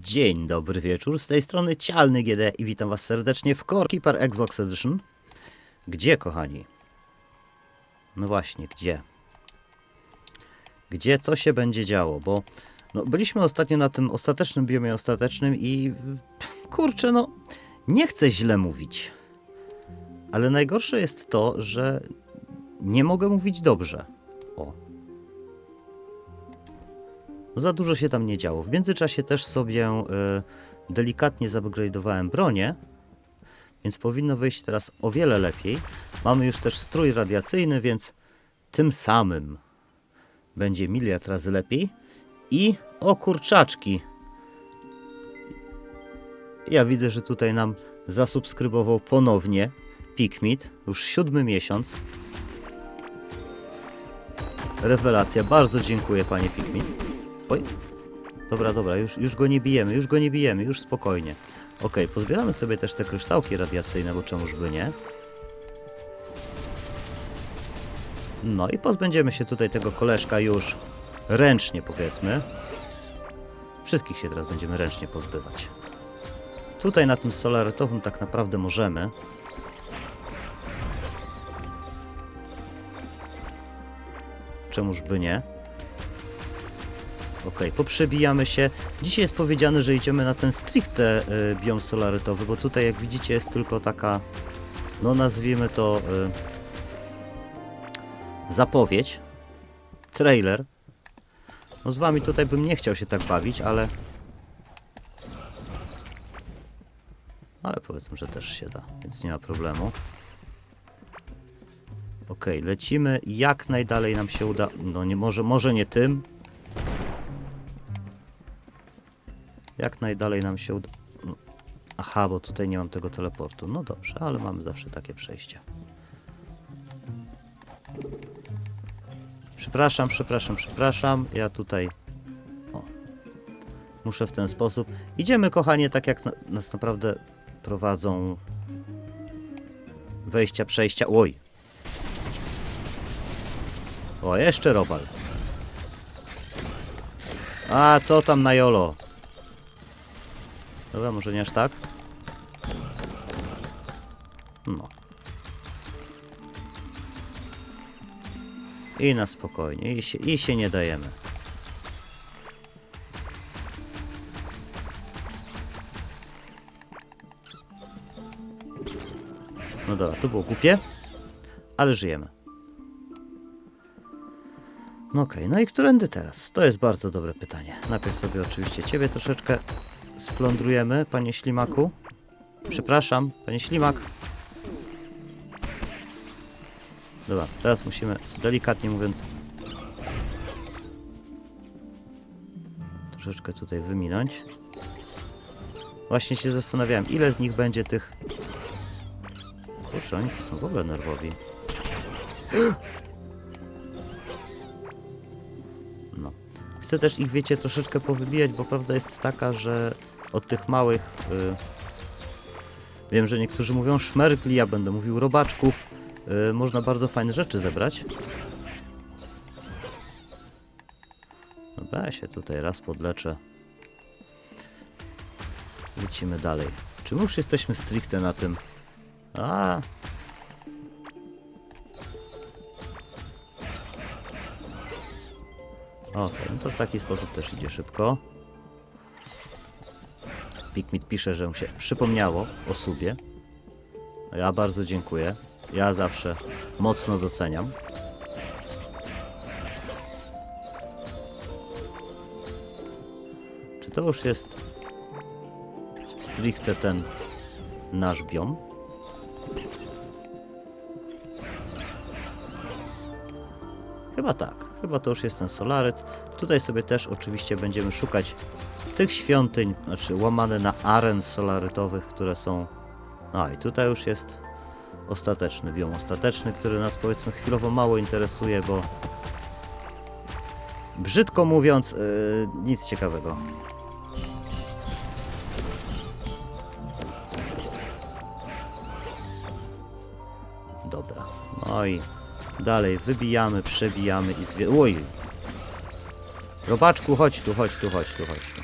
Dzień dobry wieczór, z tej strony Cialny GD i witam was serdecznie w Core Keeper Xbox Edition. Gdzie, kochani? No właśnie, gdzie? Gdzie, co się będzie działo? Bo no, byliśmy ostatnio na tym ostatecznym biomie ostatecznym i kurczę, no nie chcę źle mówić. Ale najgorsze jest to, że nie mogę mówić dobrze. Za dużo się tam nie działo. W międzyczasie też sobie y, delikatnie zupgrade'owałem bronię, więc powinno wyjść teraz o wiele lepiej. Mamy już też strój radiacyjny, więc tym samym będzie miliard razy lepiej. I o kurczaczki. Ja widzę, że tutaj nam zasubskrybował ponownie Pikmit. Już siódmy miesiąc. Rewelacja. Bardzo dziękuję, panie Pikmit. Oj. Dobra, dobra, już, już go nie bijemy, już go nie bijemy, już spokojnie. Okej, pozbieramy sobie też te kryształki radiacyjne, bo czemuż by nie. No i pozbędziemy się tutaj tego koleżka już ręcznie, powiedzmy. Wszystkich się teraz będziemy ręcznie pozbywać. Tutaj na tym solarytowym tak naprawdę możemy. Czemuż by nie? Okej, poprzebijamy się. Dzisiaj jest powiedziane, że idziemy na ten stricte y, biom solarytowy, bo tutaj jak widzicie jest tylko taka, no nazwijmy to y, zapowiedź, trailer. No z wami tutaj bym nie chciał się tak bawić, ale ale powiedzmy, że też się da, więc nie ma problemu. Okej, lecimy jak najdalej nam się uda. No nie może, może nie tym, Jak najdalej nam się uda. no, Aha, bo tutaj nie mam tego teleportu. No dobrze, ale mamy zawsze takie przejście. Przepraszam, przepraszam, przepraszam. Ja tutaj. O. Muszę w ten sposób. Idziemy, kochanie, tak jak na, nas naprawdę prowadzą wejścia, przejścia. Oj. O, jeszcze robal. A, co tam na jolo? Dobra, może nie aż tak. No. I na spokojnie. I się, I się nie dajemy. No dobra, to było głupie. Ale żyjemy. No okej, no i którędy teraz? To jest bardzo dobre pytanie. Najpierw sobie oczywiście ciebie troszeczkę splądrujemy, panie ślimaku. Przepraszam, panie ślimak. Dobra, teraz musimy delikatnie mówiąc troszeczkę tutaj wyminąć. Właśnie się zastanawiałem, ile z nich będzie tych... Kurczę, oni są w ogóle nerwowi. Chcę też ich, wiecie, troszeczkę powybijać, bo prawda jest taka, że od tych małych... Y, wiem, że niektórzy mówią szmergli, ja będę mówił robaczków. Y, można bardzo fajne rzeczy zebrać. Dobra, ja się tutaj raz podleczę. Lecimy dalej. Czy my już jesteśmy stricte na tym? A, Okej, no to w taki sposób też idzie szybko. Pikmit pisze, że mu się przypomniało o subie. Ja bardzo dziękuję. Ja zawsze mocno doceniam. Czy to już jest stricte ten nasz biom? Chyba tak. Chyba to już jest ten solaryt. Tutaj sobie też oczywiście będziemy szukać tych świątyń, znaczy łamane na aren solarytowych, które są... A i tutaj już jest ostateczny biom ostateczny, który nas powiedzmy chwilowo mało interesuje, bo brzydko mówiąc, yy, nic ciekawego. Dobra, no i dalej wybijamy, przebijamy i zwie... Oj! Robaczku, chodź tu, chodź tu, chodź tu, chodź tu.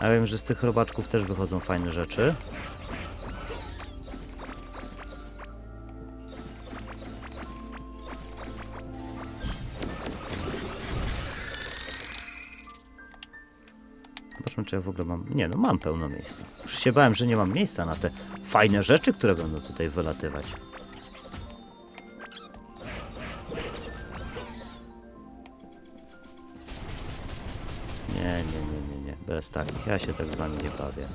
A wiem, że z tych robaczków też wychodzą fajne rzeczy. Zobaczmy, czy ja w ogóle mam... Nie, no mam pełno miejsca. Już się bałem, że nie mam miejsca na te fajne rzeczy, które będą tutaj wylatywać. Nie, nie, nie, nie, nie. Bez takich. Ja się tak z wami nie bawię.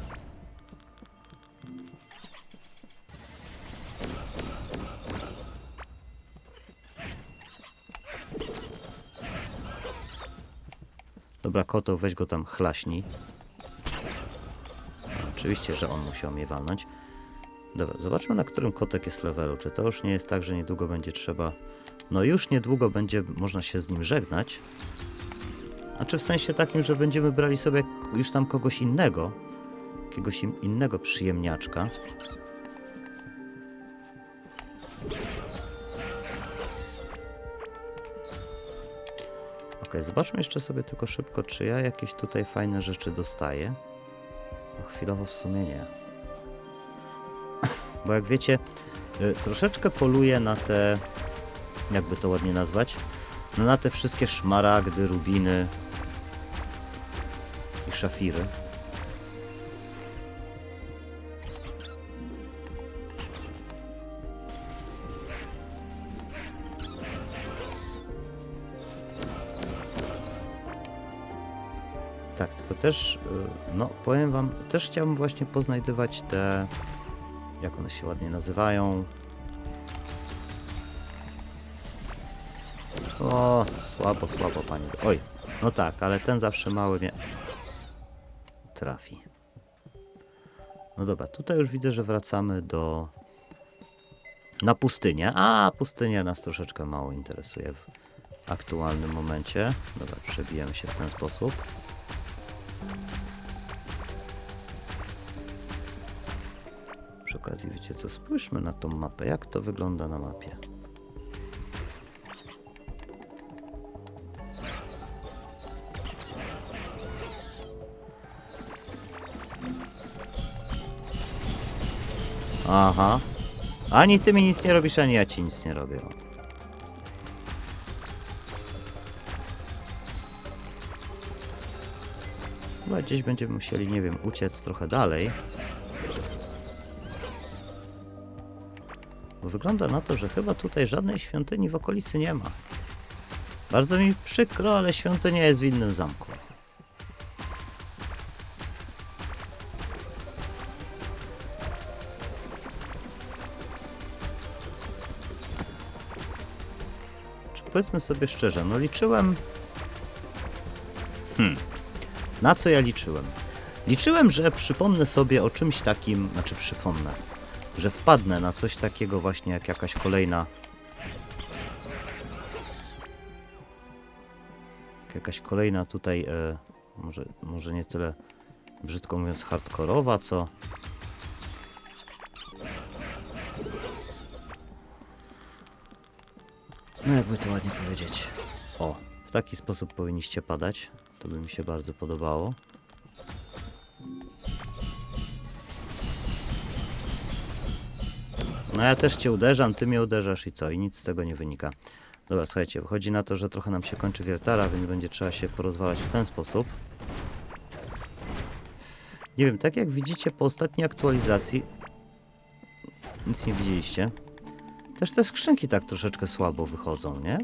Dobra, koto, weź go tam chlaśnij. Oczywiście, że on musiał mnie walnąć. Dobra, zobaczmy na którym kotek jest levelu. Czy to już nie jest tak, że niedługo będzie trzeba... No już niedługo będzie można się z nim żegnać. A czy w sensie takim, że będziemy brali sobie już tam kogoś innego? Jakiegoś innego przyjemniaczka? Okej, zobaczmy jeszcze sobie tylko szybko, czy ja jakieś tutaj fajne rzeczy dostaję. No chwilowo w sumie nie. Bo jak wiecie, y, troszeczkę poluję na te, jakby to ładnie nazwać, no na te wszystkie szmaragdy, rubiny i szafiry. Tak, tylko też, y, no powiem wam, też chciałbym właśnie poznajdywać te, jak one się ładnie nazywają. O, słabo, słabo, panie. Oj, no tak, ale ten zawsze mały mnie trafi. No dobra, tutaj już widzę, że wracamy do... Na pustynię. A, pustynia nas troszeczkę mało interesuje w aktualnym momencie. Dobra, przebijemy się w ten sposób. Przy okazji, wiecie co, spójrzmy na tą mapę. Jak to wygląda na mapie? Aha. Ani ty mi nic nie robisz, ani ja ci nic nie robię. Chyba gdzieś będziemy musieli, nie wiem, uciec trochę dalej. Bo wygląda na to, że chyba tutaj żadnej świątyni w okolicy nie ma. Bardzo mi przykro, ale świątynia jest w innym zamku. Powiedzmy sobie szczerze, no liczyłem... Hmm. Na co ja liczyłem? Liczyłem, że przypomnę sobie o czymś takim, znaczy przypomnę, że wpadnę na coś takiego właśnie jak jakaś kolejna jakaś kolejna tutaj e, może, może nie tyle brzydko mówiąc hardkorowa, co no jakby to ładnie powiedzieć o, w taki sposób powinniście padać to by mi się bardzo podobało No ja też cię uderzam, ty mnie uderzasz i co? I nic z tego nie wynika. Dobra, słuchajcie, wychodzi na to, że trochę nam się kończy wiertara, więc będzie trzeba się porozwalać w ten sposób. Nie wiem, tak jak widzicie po ostatniej aktualizacji... Nic nie widzieliście. Też te skrzynki tak troszeczkę słabo wychodzą, nie?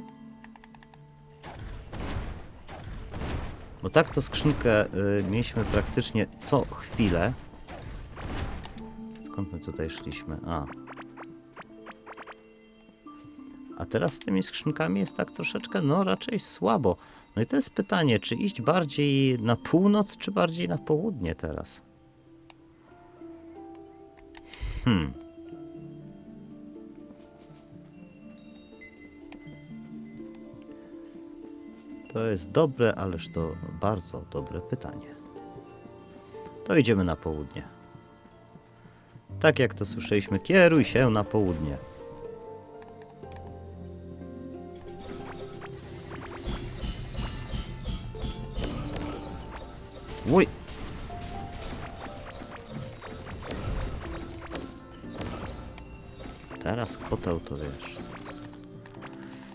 Bo tak to skrzynkę y, mieliśmy praktycznie co chwilę. Skąd my tutaj szliśmy? A, a teraz z tymi skrzynkami jest tak troszeczkę, no raczej słabo. No i to jest pytanie, czy iść bardziej na północ, czy bardziej na południe teraz? Hmm. To jest dobre, ależ to bardzo dobre pytanie. To idziemy na południe. Tak jak to słyszeliśmy, kieruj się na południe. Uj. Teraz koteł to wiesz.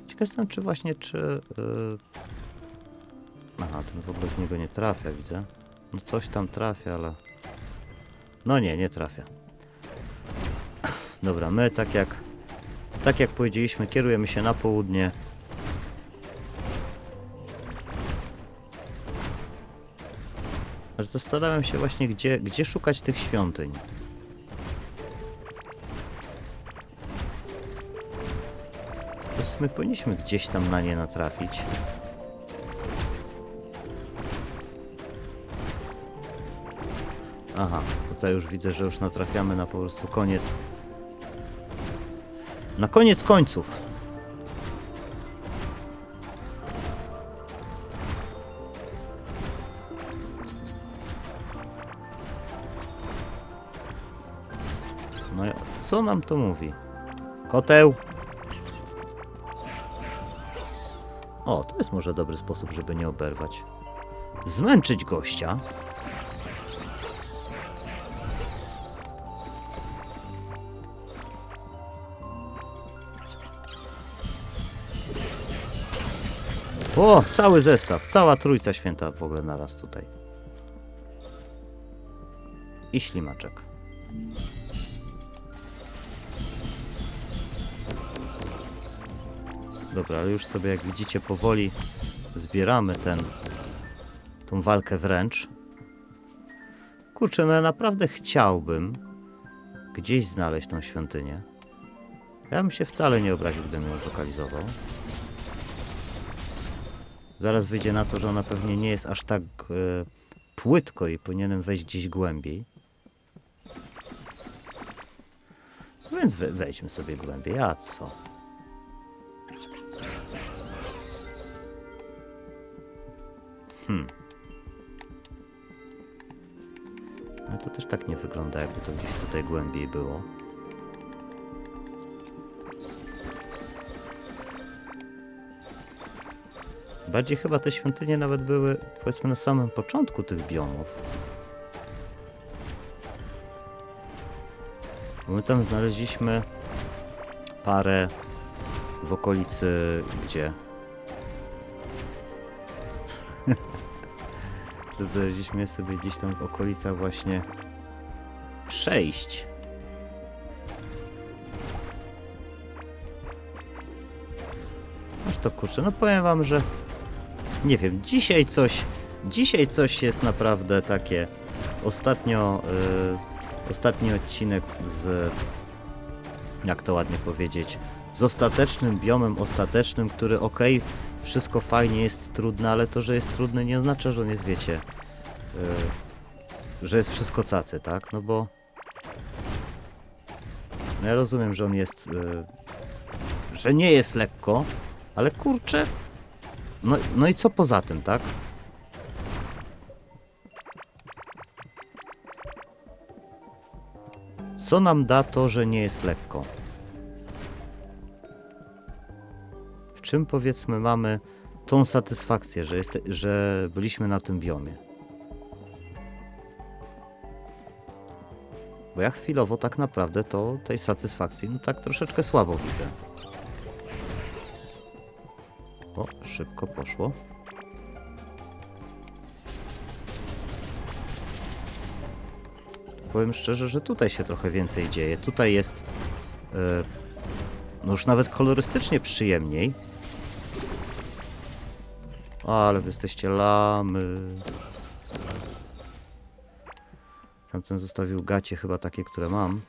Ciekaw jestem, czy właśnie, czy... Yy Aha, ten w ogóle w niego nie trafia, widzę. No coś tam trafia, ale... No nie, nie trafia. Dobra, my tak jak... Tak jak powiedzieliśmy, kierujemy się na południe. Aż zastanawiam się właśnie, gdzie, gdzie szukać tych świątyń. My powinniśmy gdzieś tam na nie natrafić. Aha, tutaj już widzę, że już natrafiamy na po prostu koniec. Na koniec końców. No co nam to mówi? Koteł! O, to jest może dobry sposób, żeby nie oberwać. Zmęczyć gościa. O, cały zestaw, cała trójca święta w ogóle naraz tutaj. I ślimaczek. Dobra, ale już sobie jak widzicie powoli zbieramy ten tą walkę wręcz. Kurczę, no ja naprawdę chciałbym gdzieś znaleźć tą świątynię. Ja bym się wcale nie obraził, gdybym ją zlokalizował. Zaraz wyjdzie na to, że ona pewnie nie jest aż tak e, płytko i powinienem wejść gdzieś głębiej. No więc we, wejdźmy sobie głębiej, a co? Hmm. No to też tak nie wygląda, jakby to gdzieś tutaj głębiej było. Bardziej chyba te świątynie nawet były, powiedzmy, na samym początku tych biomów. My tam znaleźliśmy parę w okolicy, gdzie? Znaleźliśmy sobie gdzieś tam w okolicach właśnie przejść. Aż to kurczę, no powiem wam, że nie wiem, dzisiaj coś, dzisiaj coś jest naprawdę takie. Ostatnio, y, ostatni odcinek z, jak to ładnie powiedzieć, z ostatecznym biomem ostatecznym, który ok, wszystko fajnie jest trudne, ale to, że jest trudne nie oznacza, że on jest, wiecie, y, że jest wszystko cacy, tak? No bo no ja rozumiem, że on jest, y, że nie jest lekko, ale kurczę, no, no i co poza tym, tak? Co nam da to, że nie jest lekko? W czym powiedzmy mamy tą satysfakcję, że, jest, że byliśmy na tym biomie? Bo ja chwilowo tak naprawdę to tej satysfakcji no tak troszeczkę słabo widzę. Szybko poszło. Powiem szczerze, że tutaj się trochę więcej dzieje. Tutaj jest no już nawet kolorystycznie przyjemniej. Ale wy jesteście lamy. Tamten zostawił gacie chyba takie, które mam.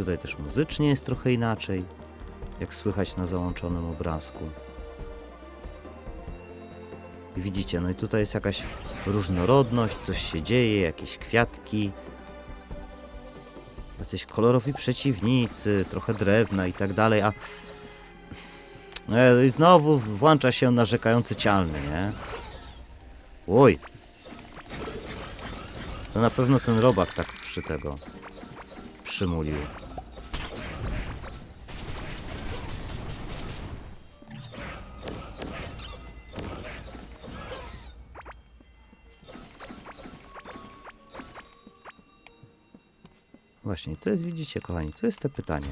Tutaj też muzycznie jest trochę inaczej, jak słychać na załączonym obrazku. Widzicie, no i tutaj jest jakaś różnorodność, coś się dzieje, jakieś kwiatki, jacyś kolorowi przeciwnicy, trochę drewna i tak dalej, a no i znowu włącza się narzekający cialny, nie? Oj! To na pewno ten robak tak przy tego przymulił. Właśnie, to jest, widzicie, kochani, to jest te pytanie.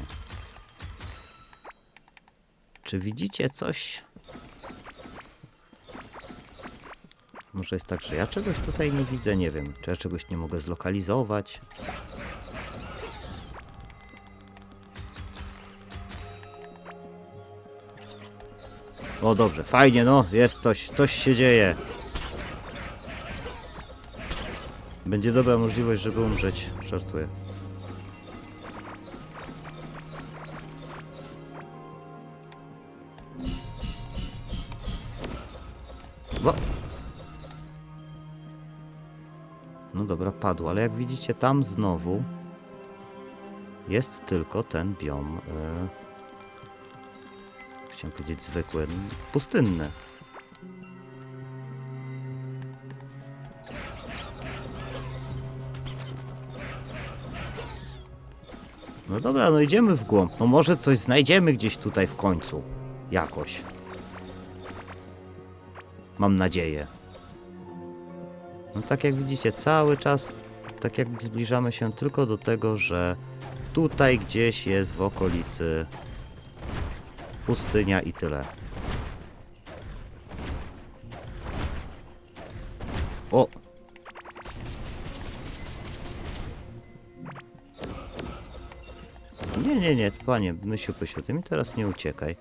Czy widzicie coś? Może jest tak, że ja czegoś tutaj nie widzę, nie wiem. Czy ja czegoś nie mogę zlokalizować? O dobrze, fajnie, no, jest coś, coś się dzieje. Będzie dobra możliwość, żeby umrzeć. Żartuję. Dobra, padło, ale jak widzicie tam znowu jest tylko ten biom. E... Chciałem powiedzieć zwykły, pustynny. No dobra, no idziemy w głąb. No może coś znajdziemy gdzieś tutaj w końcu. Jakoś. Mam nadzieję. No tak jak widzicie, cały czas tak jak zbliżamy się tylko do tego, że tutaj gdzieś jest w okolicy pustynia i tyle. O! Nie, nie, nie, panie, Mysiu Pysiu, ty mi teraz nie uciekaj.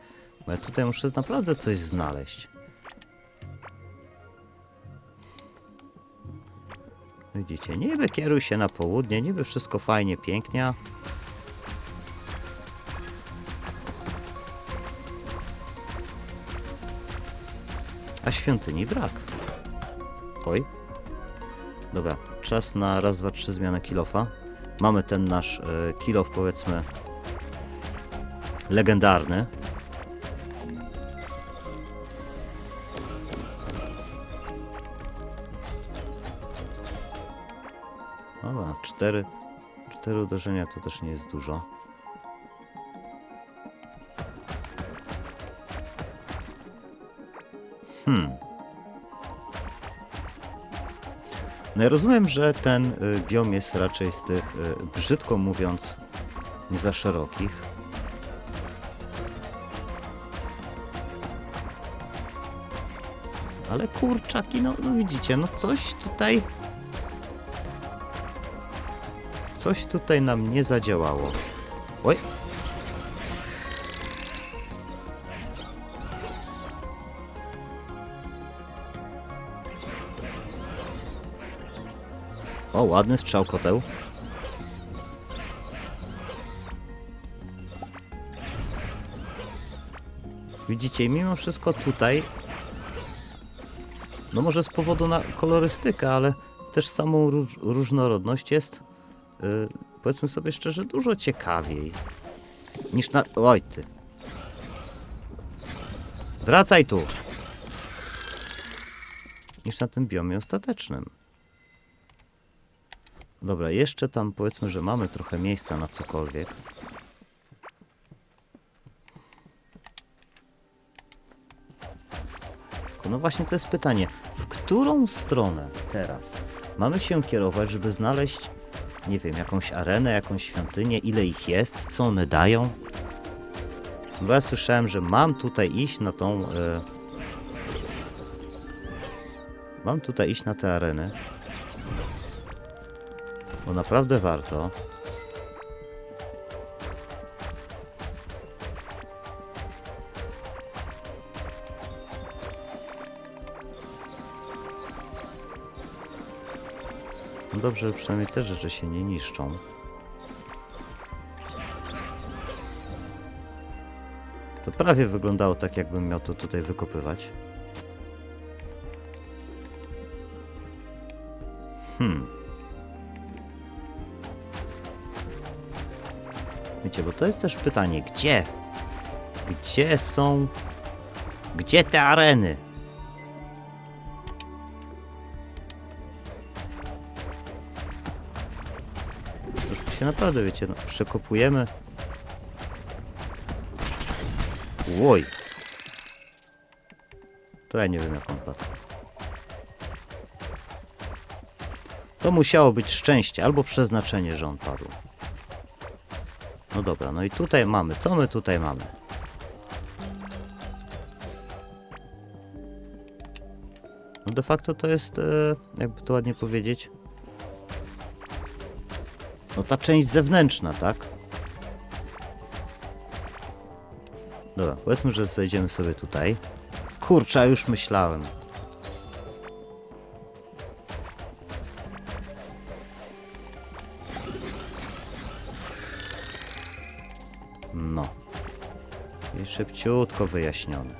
Bo ja tutaj muszę naprawdę coś znaleźć. Widzicie, niby kieruj się na południe, niby wszystko fajnie, pięknie. a- świątyni brak. Oj. Dobra, czas na raz, dwa, trzy zmianę kilofa. Mamy ten nasz e, kilof, powiedzmy, legendarny. Cztery, cztery uderzenia to też nie jest dużo. Hmm. No ja rozumiem, że ten y, biom jest raczej z tych, y, brzydko mówiąc, nie za szerokich. Ale kurczaki, no, no widzicie, no coś tutaj... Coś tutaj nam nie zadziałało. Oj. O, ładny strzał koteł. Widzicie, mimo wszystko tutaj, no może z powodu na kolorystykę, ale też samą róż, różnorodność jest, powiedzmy sobie szczerze, dużo ciekawiej niż na... Oj ty. Wracaj tu! Niż na tym biomie ostatecznym. Dobra, jeszcze tam powiedzmy, że mamy trochę miejsca na cokolwiek. No właśnie to jest pytanie, w którą stronę teraz mamy się kierować, żeby znaleźć, nie wiem, jakąś arenę, jakąś świątynię, ile ich jest, co one dają? Bo ja słyszałem, że mam tutaj iść na tą... E... Mam tutaj iść na te areny. Bo naprawdę warto. No dobrze, przynajmniej te rzeczy się nie niszczą. To prawie wyglądało tak, jakbym miał to tutaj wykopywać. Hmm. Wiecie, bo to jest też pytanie, gdzie? Gdzie są... Gdzie te areny? Naprawdę, wiecie, no, przekopujemy. Łoj. To ja nie wiem, jak on padł. To musiało być szczęście albo przeznaczenie, że on padł. No dobra, no i tutaj mamy. Co my tutaj mamy? No de facto to jest, e, jakby to ładnie powiedzieć, no ta część zewnętrzna, tak? Dobra, powiedzmy, że zejdziemy sobie tutaj. Kurczę, a już myślałem. No. I szybciutko wyjaśnione.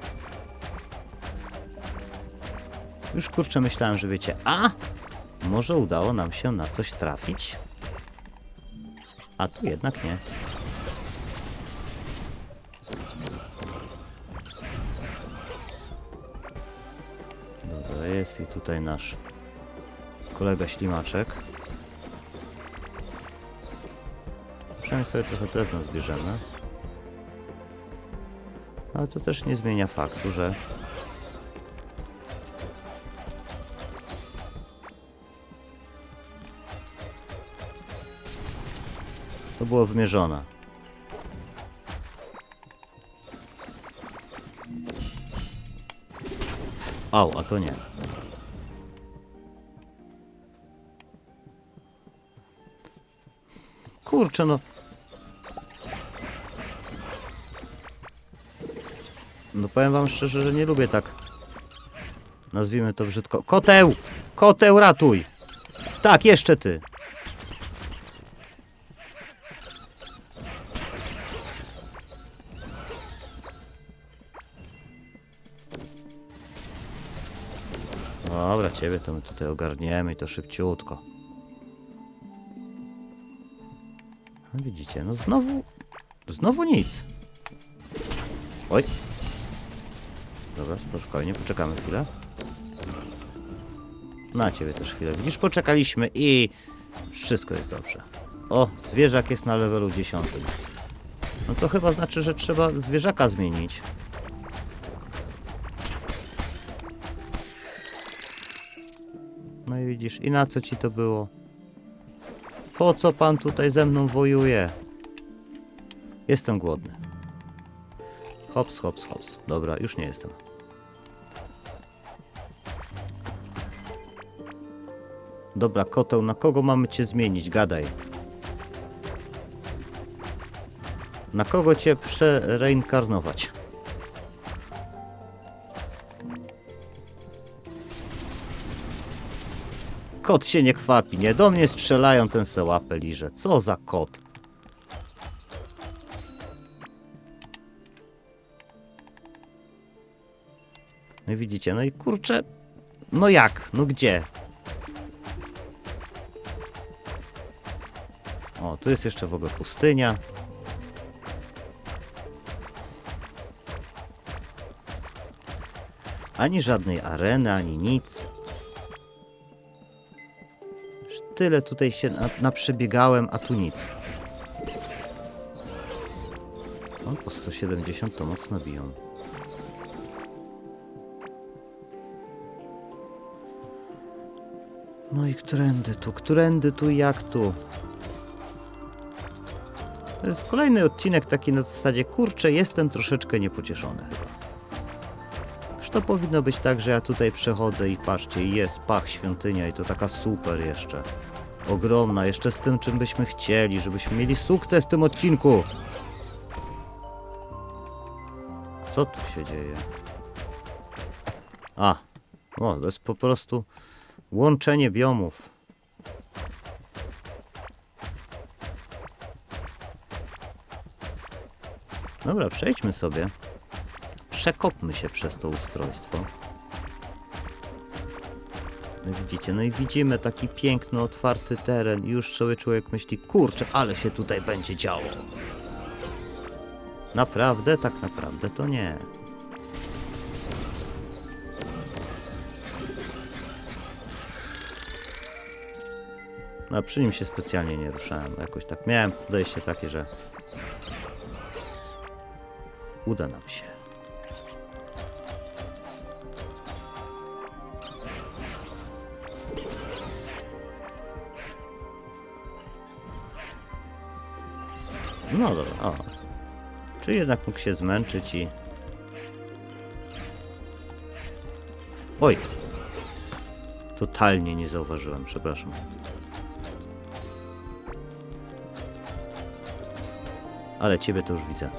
Już kurczę myślałem, że wiecie, a może udało nam się na coś trafić? A tu jednak nie. Dobra, jest i tutaj nasz kolega ślimaczek. Przynajmniej sobie trochę drewna zbierzemy. Ale to też nie zmienia faktu, że było wymierzone. Au, a to nie. Kurczę, no. No powiem wam szczerze, że nie lubię tak. Nazwijmy to brzydko. Koteł! Koteł, ratuj! Tak, jeszcze ty. Dobra, ciebie to my tutaj ogarniemy i to szybciutko. No widzicie, no znowu, znowu nic. Oj. Dobra, spokojnie, poczekamy chwilę. Na ciebie też chwilę. Widzisz, poczekaliśmy i wszystko jest dobrze. O, zwierzak jest na levelu 10. No to chyba znaczy, że trzeba zwierzaka zmienić. I na co ci to było? Po co pan tutaj ze mną wojuje? Jestem głodny. Hops, hops, hops. Dobra, już nie jestem. Dobra, koteł, na kogo mamy cię zmienić? Gadaj. Na kogo cię przereinkarnować? Kot się nie kwapi, nie? Do mnie strzelają, ten se łapę liże. Co za kot? No widzicie, no i kurczę, no jak? No gdzie? O, tu jest jeszcze w ogóle pustynia. Ani żadnej areny, ani nic. Tyle tutaj się na, naprzebiegałem, a tu nic. O, po 170 to mocno biją. No i którędy tu, którędy tu, jak tu? To jest kolejny odcinek taki na zasadzie, kurczę, jestem troszeczkę niepocieszony to powinno być tak, że ja tutaj przechodzę i patrzcie, jest pach świątynia i to taka super jeszcze. Ogromna, jeszcze z tym, czym byśmy chcieli, żebyśmy mieli sukces w tym odcinku. Co tu się dzieje? A, o, to jest po prostu łączenie biomów. Dobra, przejdźmy sobie. Przekopmy się przez to ustrojstwo. No widzicie, no i widzimy taki piękny, otwarty teren już sobie człowiek myśli, kurczę, ale się tutaj będzie działo. Naprawdę? Tak naprawdę to nie. No, przy nim się specjalnie nie ruszałem. Jakoś tak miałem podejście takie, że uda nam się. No dobra, o. Czy jednak mógł się zmęczyć i... Oj! Totalnie nie zauważyłem, przepraszam. Ale ciebie to już widzę.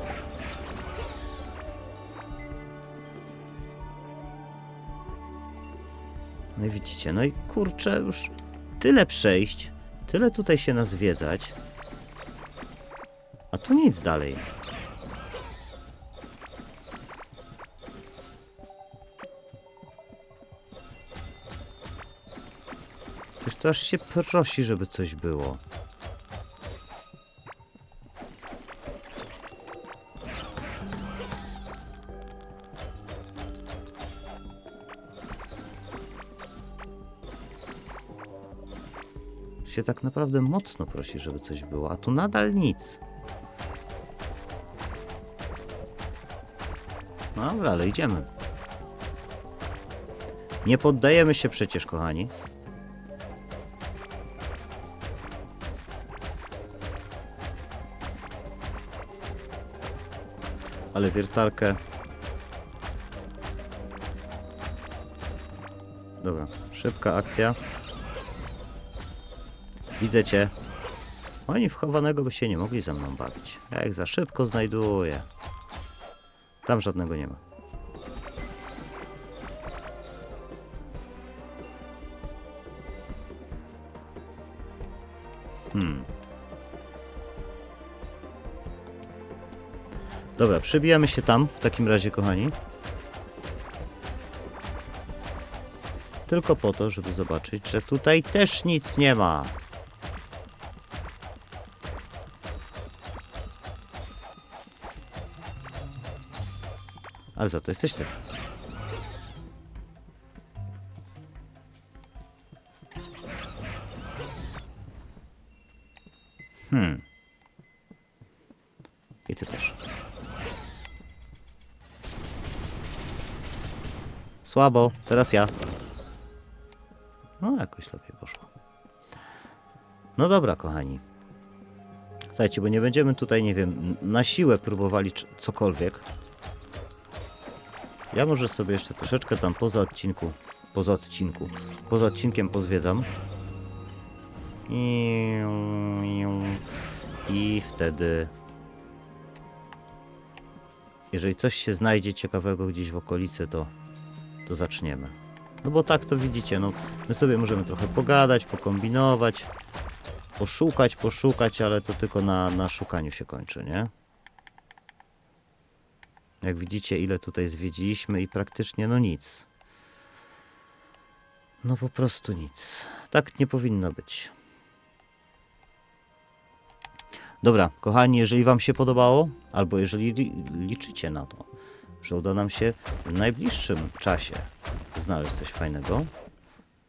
No i widzicie, no i kurczę, już tyle przejść, tyle tutaj się nazwiedzać, a tu nic dalej. Przecież to aż się prosi, żeby coś było. Tak naprawdę mocno prosi, żeby coś było, a tu nadal nic. Dobra, ale idziemy. Nie poddajemy się przecież, kochani. Ale wiertarkę. Dobra, szybka akcja. Widzę cię. Oni wchowanego by się nie mogli ze mną bawić. Ja ich za szybko znajduję. Tam żadnego nie ma. Hmm. Dobra, przebijamy się tam w takim razie, kochani. Tylko po to, żeby zobaczyć, że tutaj też nic nie ma. Ale za to jesteś ty. Hmm. I ty też. Słabo, teraz ja. No, jakoś lepiej poszło. No dobra, kochani. Słuchajcie, bo nie będziemy tutaj, nie wiem, na siłę próbowali cokolwiek. Ja może sobie jeszcze troszeczkę tam poza odcinku, poza odcinku, poza odcinkiem pozwiedzam. I, i wtedy, jeżeli coś się znajdzie ciekawego gdzieś w okolicy, to, to zaczniemy. No bo tak to widzicie, no my sobie możemy trochę pogadać, pokombinować, poszukać, poszukać, ale to tylko na, na szukaniu się kończy, nie? Jak widzicie, ile tutaj zwiedziliśmy i praktycznie no nic. No po prostu nic. Tak nie powinno być. Dobra, kochani, jeżeli Wam się podobało, albo jeżeli li liczycie na to, że uda nam się w najbliższym czasie znaleźć coś fajnego,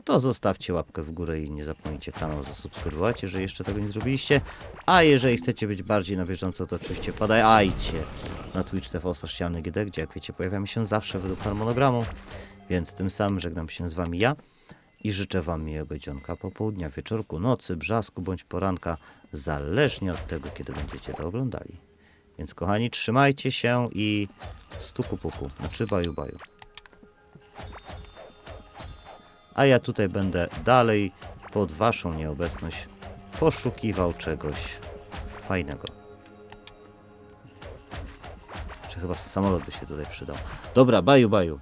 to zostawcie łapkę w górę i nie zapomnijcie kanał zasubskrybować, jeżeli jeszcze tego nie zrobiliście. A jeżeli chcecie być bardziej na bieżąco, to oczywiście padajcie na Twitch TV Ostrzelny GD, gdzie jak wiecie pojawiamy się zawsze według harmonogramu. Więc tym samym żegnam się z wami ja i życzę wam miłego dzionka, popołudnia, wieczorku, nocy, brzasku bądź poranka, zależnie od tego, kiedy będziecie to oglądali. Więc kochani, trzymajcie się i stuku puku, znaczy baju baju. A ja tutaj będę dalej pod waszą nieobecność poszukiwał czegoś fajnego. Czy chyba samolot by się tutaj przydał. Dobra, baju baju.